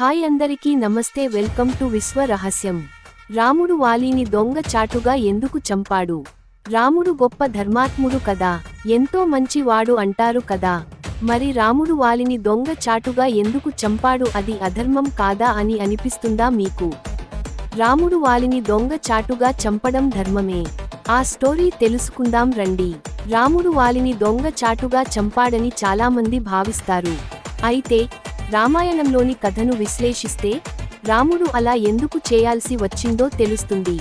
Hi అందరికీ నమస్తే welcome to విశ్వ రహస్యం. రాముడు వాలిని దొంగ చాటుగా ఎందుకు చంపాడు? రాముడు గొప్ప ధర్మాత్ముడు కదా ఎంతో మంచివాడు అంటారు కదా. మరి రాముడు వాలిని దొంగ చాటుగా ఎందుకు చంపాడు? అది అధర్మం కాదా అని అనిపిస్తుందా మీకు? రాముడు వాలిని దొంగ చాటుగా చంపడం ధర్మమే. ఆ స్టోరీ తెలుసుకుందాం రండి. రాముడు వాలిని దొంగ చాటుగా చంపాడని చాలామంది భావిస్తారు. అయితే రామాయణంలోని కథను విశ్లేషిస్తే రాముడు అలా ఎందుకు చేయాల్సి వచ్చిందో తెలుస్తుంది.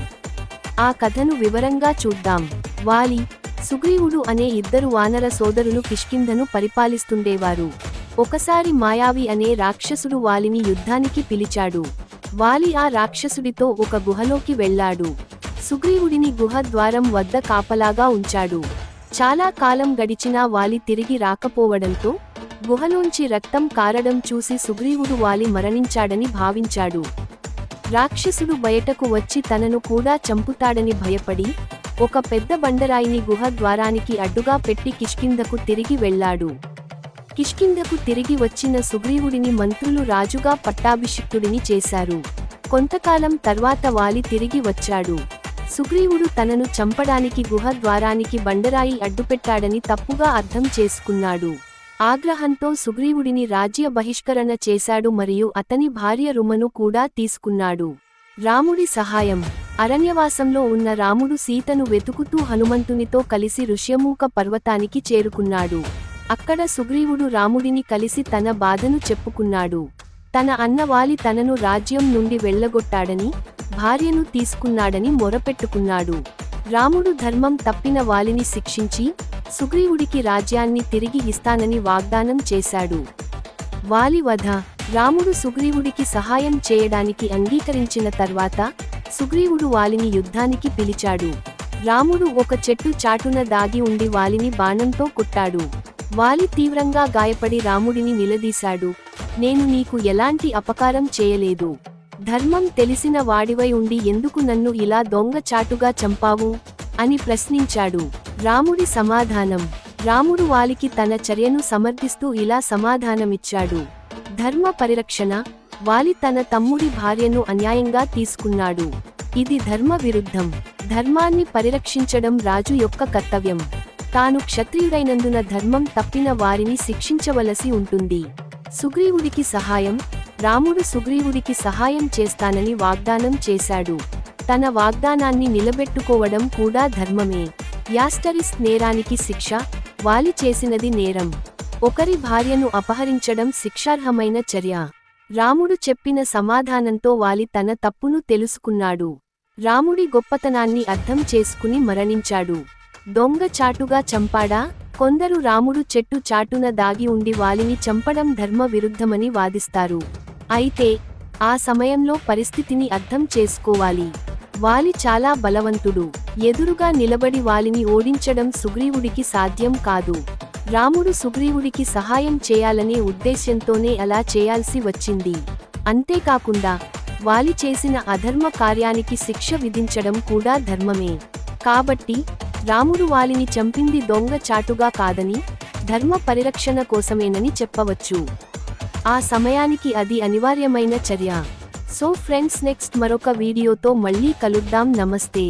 ఆ కథను వివరంగా చూద్దాం. వాలి సుగ్రీవుడు అనే ఇద్దరు వానర సోదరులు కిష్కింధను పరిపాలిస్తుండేవారు. ఒకసారి మాయావి అనే రాక్షసుడు వాలిని యుద్ధానికి పిలిచాడు. వాలి ఆ రాక్షసుడితో ఒక గుహలోకి వెళ్ళాడు. సుగ్రీవుడిని గుహ ద్వారం వద్ద కాపలాగా ఉంచాడు. చాలా కాలం గడిచినా వాలి తిరిగి రాకపోవడంతో గుహలోంచి రక్తం కారడం చూసి సుగ్రీవుడు వాలి మరణించాడని భావించాడు. రాక్షసుడు బయటకు వచ్చి తనను కూడా చంపుతాడని భయపడి ఒక పెద్ద బండరాయిని గుహ ద్వారానికి అడ్డుగా పెట్టి కిష్కిందకు తిరిగి వెళ్ళాడు. కిష్కిందకు తిరిగి వచ్చిన సుగ్రీవుడిని మంత్రులు రాజుగా పట్టాభిషిక్తుడిని చేశారు. కొంతకాలం తర్వాత వాలి తిరిగి వచ్చాడు. సుగ్రీవుడు తనను చంపడానికి గుహ ద్వారానికి బండరాయి అడ్డుపెట్టాడని తప్పుగా అర్థం చేసుకున్నాడు. ఆగ్రహంతో సుగ్రీవుడిని రాజ్య బహిష్కరణ చేశాడు మరియు అతని భార్య రుమను కూడా తీసుకున్నాడు. రాముడి సహాయం. అరణ్యవాసంలో ఉన్న రాముడు సీతను వెతుకుతూ హనుమంతునితో కలిసి ఋష్యమూక పర్వతానికి చేరుకున్నాడు. అక్కడ సుగ్రీవుడు రాముడిని కలిసి తన బాధను చెప్పుకున్నాడు. తన అన్నవాలి తనను రాజ్యం నుండి వెళ్ళగొట్టాడని భార్యను తీసుకున్నాడని మొరపెట్టుకున్నాడు. రాముడు ధర్మం తప్పిన వాలిని శిక్షించి సుగ్రీవుడికి రాజ్యాన్ని తిరిగి ఇస్తానని వాగ్దానం చేశాడు. వాలి వధ రాముడు సుగ్రీవుడికి సహాయం చేయడానికి అంగీకరించిన తర్వాత సుగ్రీవుడు వాలిని యుద్ధానికి పిలిచాడు. రాముడు ఒక చెట్టు చాటున దాగి ఉండి వాలిని బాణంతో కుట్టాడు. వాలి తీవ్రంగా గాయపడి రాముడిని నిలదీశాడు. నేను నీకు ఎలాంటి అపకారం చేయలేదు. ధర్మం తెలిసిన వాడివై ఉండి ఎందుకు నన్ను ఇలా దొంగ చాటుగా చంపావు? అని ప్రశ్నించాడు. రాముడి సమాధానం. రాముడు వాలికి తన చర్యను సమర్థిస్తూ ఇలా సమాధానమిచ్చాడు. ధర్మ పరిరక్షణ. వాలి తన తమ్ముడి భార్యను అన్యాయంగా తీసుకున్నాడు. ఇది ధర్మ విరుద్ధం. ధర్మాన్ని పరిరక్షించడం రాజు యొక్క కర్తవ్యం. తాను క్షత్రియుడైనందున ధర్మం తప్పిన వారిని శిక్షించవలసి ఉంటుంది. సుగ్రీవుడికి సహాయం. రాముడు సుగ్రీవుడికి సహాయం చేస్తానని వాగ్దానం చేశాడు. తన వాగ్దానాన్ని నిలబెట్టుకోవడం కూడా ధర్మమే. యాస్టరిస్ట్ నేరానికి శిక్ష వాలి చేసినది నేరం. ఒకరి భార్యను అపహరించడం శిక్షార్హమైన చర్య. రాముడు చెప్పిన సమాధానంతో వాలి తన తప్పును తెలుసుకున్నాడు. రాముడి గొప్పతనాన్ని అర్థం చేసుకుని మరణించాడు. దొంగ చాటుగా చంపాడా? కొందరు రాముడు చెట్టు చాటున దాగి ఉండి వాలిని చంపడం ధర్మ విరుద్ధమని వాదిస్తారు. అయితే ఆ సమయంలో పరిస్థితిని అర్థం చేసుకోవాలి. వాలి చాలా బలవంతుడు. ఎదురుగా నిలబడి వాలిని ఓడించడం సుగ్రీవుడికి సాధ్యం కాదు. రాముడు సుగ్రీవుడికి సహాయం చేయాలనే ఉద్దేశ్యంతోనే అలా చేయాల్సి వచ్చింది. అంతేకాకుండా వాలి చేసిన అధర్మ కార్యానికి శిక్ష విధించడం కూడా ధర్మమే. కాబట్టి రాముడు వాలిని చంపింది దొంగ చాటుగా కాదని ధర్మ పరిరక్షణ కోసమేనని చెప్పవచ్చు. ఆ సమయానికి అది అనివార్యమైన చర్య. సో ఫ్రెండ్స్ నెక్స్ట్ మరొక వీడియోతో మళ్ళీ కలుద్దాం నమస్తే